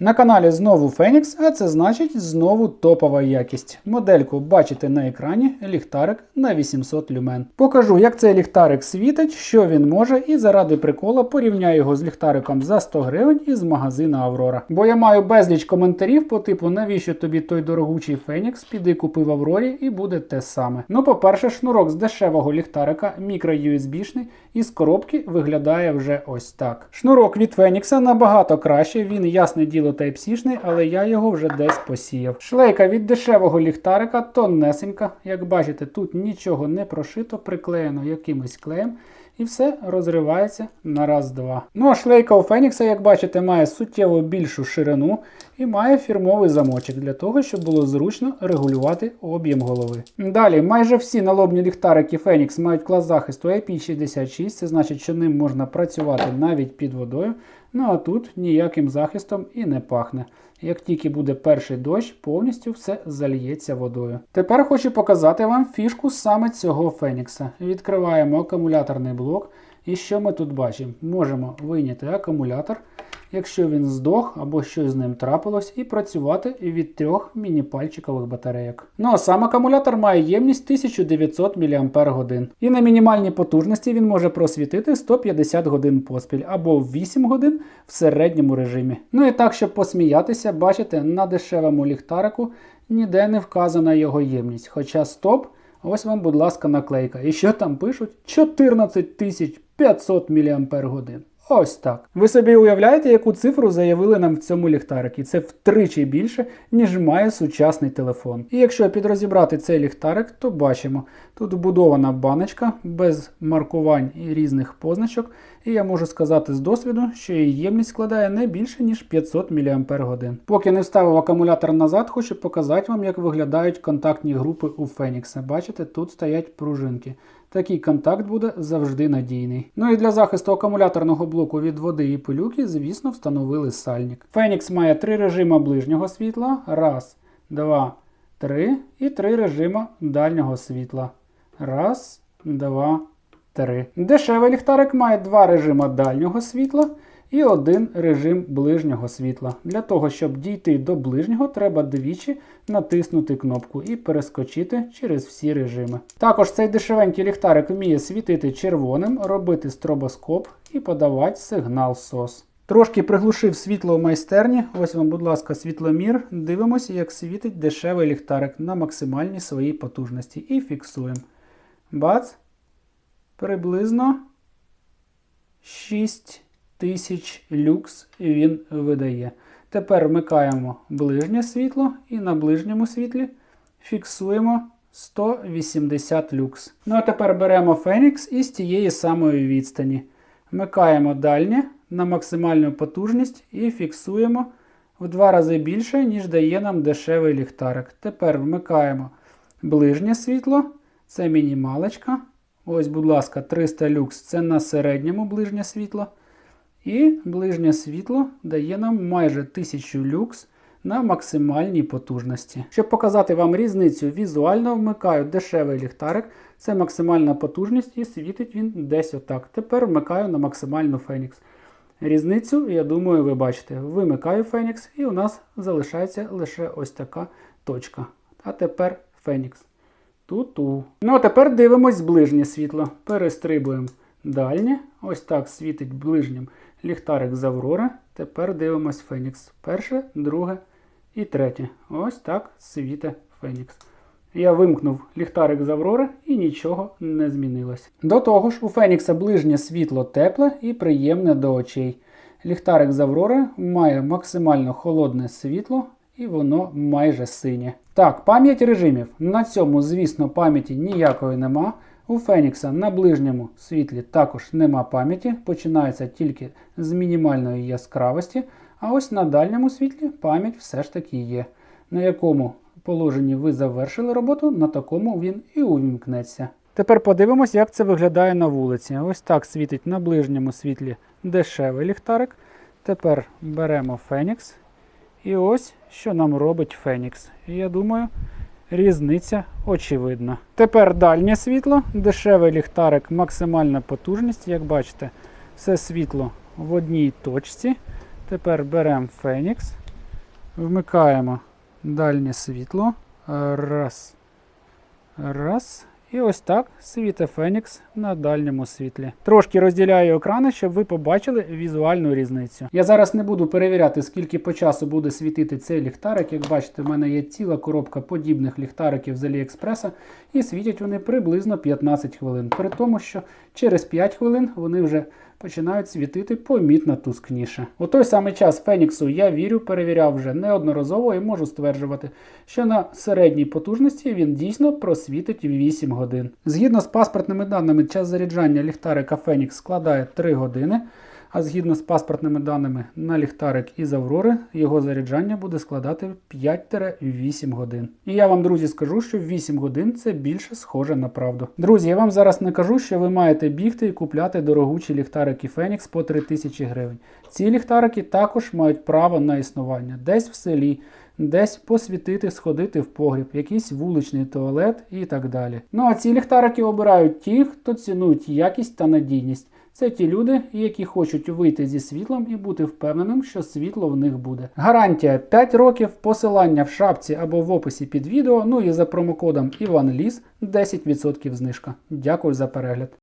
На каналі знову Фенікс, а це значить знову топова якість. Модельку бачите на екрані, ліхтарик на 800 люмен. Покажу, як цей ліхтарик світить, що він може, і заради прикола порівняю його з ліхтариком за 100 гривень із магазину Аврора. Бо я маю безліч коментарів по типу, навіщо тобі той дорогучий Фенікс, піди купи в Аврорі і буде те саме. Ну, по-перше, шнурок з дешевого ліхтарика, мікро-USB-шний, із коробки виглядає вже ось так. Шнурок від Фенікса набагато краще, він ясне діло Type-C-шний, але я його вже десь посіяв. Шлейка від дешевого ліхтарика тоннесенька. Як бачите, тут нічого не прошито, приклеєно якимось клеєм. І все розривається на раз-два. Ну а шлейка у Фенікса, як бачите, має суттєво більшу ширину і має фірмовий замочок для того, щоб було зручно регулювати об'єм голови. Далі, майже всі налобні ліхтарики Фенікс мають клас захисту IP66, це значить, що ним можна працювати навіть під водою. Ну а тут ніяким захистом і не пахне. Як тільки буде перший дощ, повністю все зальється водою. Тепер хочу показати вам фішку саме цього Фенікса. Відкриваємо акумуляторний блок. І що ми тут бачимо? Можемо вийняти акумулятор, якщо він здох або щось з ним трапилось, і працювати від трьох міні-пальчикових батарейок. Ну а сам акумулятор має ємність 1900 мАч. І на мінімальній потужності він може просвітити 150 годин поспіль або 8 годин в середньому режимі. Ну і так, щоб посміятися, бачите, на дешевому ліхтарику ніде не вказана його ємність. Хоча стоп, ось вам, будь ласка, наклейка. І що там пишуть? 14500 мАч. Ось так. Ви собі уявляєте, яку цифру заявили нам в цьому ліхтарику? Це втричі більше, ніж має сучасний телефон. І якщо підрозібрати цей ліхтарик, то бачимо, тут вбудована баночка без маркувань і різних позначок. І я можу сказати з досвіду, що її ємність складає не більше, ніж 500 мАч. Поки не вставив акумулятор назад, хочу показати вам, як виглядають контактні групи у Фенікса. Бачите, тут стоять пружинки. Такий контакт буде завжди надійний. Ну і для захисту акумуляторного блоку від води і пилюки, звісно, встановили сальник. Фенікс має три режима ближнього світла. Раз, два, три. І три режима дальнього світла. Раз, два, три. Дешевий ліхтарик має два режима дальнього світла і один режим ближнього світла. Для того, щоб дійти до ближнього, треба двічі натиснути кнопку і перескочити через всі режими. Також цей дешевенький ліхтарик вміє світити червоним, робити стробоскоп і подавати сигнал SOS. Трошки приглушив світло в майстерні. Ось вам, будь ласка, світломір. Дивимося, як світить дешевий ліхтарик на максимальній своїй потужності. І фіксуємо. Бац. Приблизно 6 тисяч люкс він видає. Тепер вмикаємо ближнє світло і на ближньому світлі фіксуємо 180 люкс. Ну а тепер беремо Фенікс із тієї самої відстані. Вмикаємо дальнє на максимальну потужність і фіксуємо в два рази більше, ніж дає нам дешевий ліхтарик. Тепер вмикаємо ближнє світло, це мінімалочка. Ось, будь ласка, 300 люкс це на середньому ближнє світло. І ближнє світло дає нам майже 1000 люкс на максимальній потужності. Щоб показати вам різницю, візуально вмикаю дешевий ліхтарик, це максимальна потужність і світить він десь отак. Тепер вмикаю на максимальну Фенікс. Різницю, я думаю, ви бачите. Вимикаю Фенікс і у нас залишається лише ось така точка. А тепер Фенікс. Ту-ту. Ну а тепер дивимось ближнє світло. Перестрибуємо дальнє. Ось так світить ближнім ліхтарик з Аврори. Тепер дивимось Фенікс. Перше, друге і третє. Ось так світе Фенікс. Я вимкнув ліхтарик з Аврори і нічого не змінилось. До того ж, у Фенікса ближнє світло тепле і приємне до очей. Ліхтарик з Аврори має максимально холодне світло і воно майже синє. Так, пам'ять режимів. На цьому, звісно, пам'яті ніякої нема. У Фенікса на ближньому світлі також нема пам'яті, починається тільки з мінімальної яскравості, а ось на дальньому світлі пам'ять все ж таки є. На якому положенні ви завершили роботу, на такому він і увімкнеться. Тепер подивимось, як це виглядає на вулиці. Ось так світить на ближньому світлі дешевий ліхтарик. Тепер беремо Фенікс. І ось що нам робить Фенікс. І я думаю, різниця очевидна. Тепер дальнє світло, дешевий ліхтарик, максимальна потужність. Як бачите, все світло в одній точці. Тепер беремо Фенікс Вмикаємо дальнє світло. Раз. Раз. І ось так світить Фенікс на дальньому світлі. Трошки розділяю екрани, щоб ви побачили візуальну різницю. Я зараз не буду перевіряти, скільки по часу буде світити цей ліхтарик. Як бачите, в мене є ціла коробка подібних ліхтариків з Аліекспреса, і світять вони приблизно 15 хвилин. При тому, що через 5 хвилин вони вже починають світити помітно тускніше. У той самий час Феніксу я вірю, перевіряв вже неодноразово і можу стверджувати, що на середній потужності він дійсно просвітить 8 годин. Згідно з паспортними даними, час заряджання ліхтарика Фенікс складає 3 години. А згідно з паспортними даними на ліхтарик із Аврори, його заряджання буде складати 5-8 годин. І я вам, друзі, скажу, що 8 годин це більше схоже на правду. Друзі, я вам зараз не кажу, що ви маєте бігти і купляти дорогучі ліхтарики Phoenix по 3000 гривень. Ці ліхтарики також мають право на існування десь в селі. Десь посвітити, сходити в погріб, якийсь вуличний туалет і так далі. Ну а ці ліхтарики обирають ті, хто цінують якість та надійність. Це ті люди, які хочуть вийти зі світлом і бути впевненим, що світло в них буде. Гарантія 5 років, посилання в шапці або в описі під відео. Ну і за промокодом IvanLis 10% знижка. Дякую за перегляд.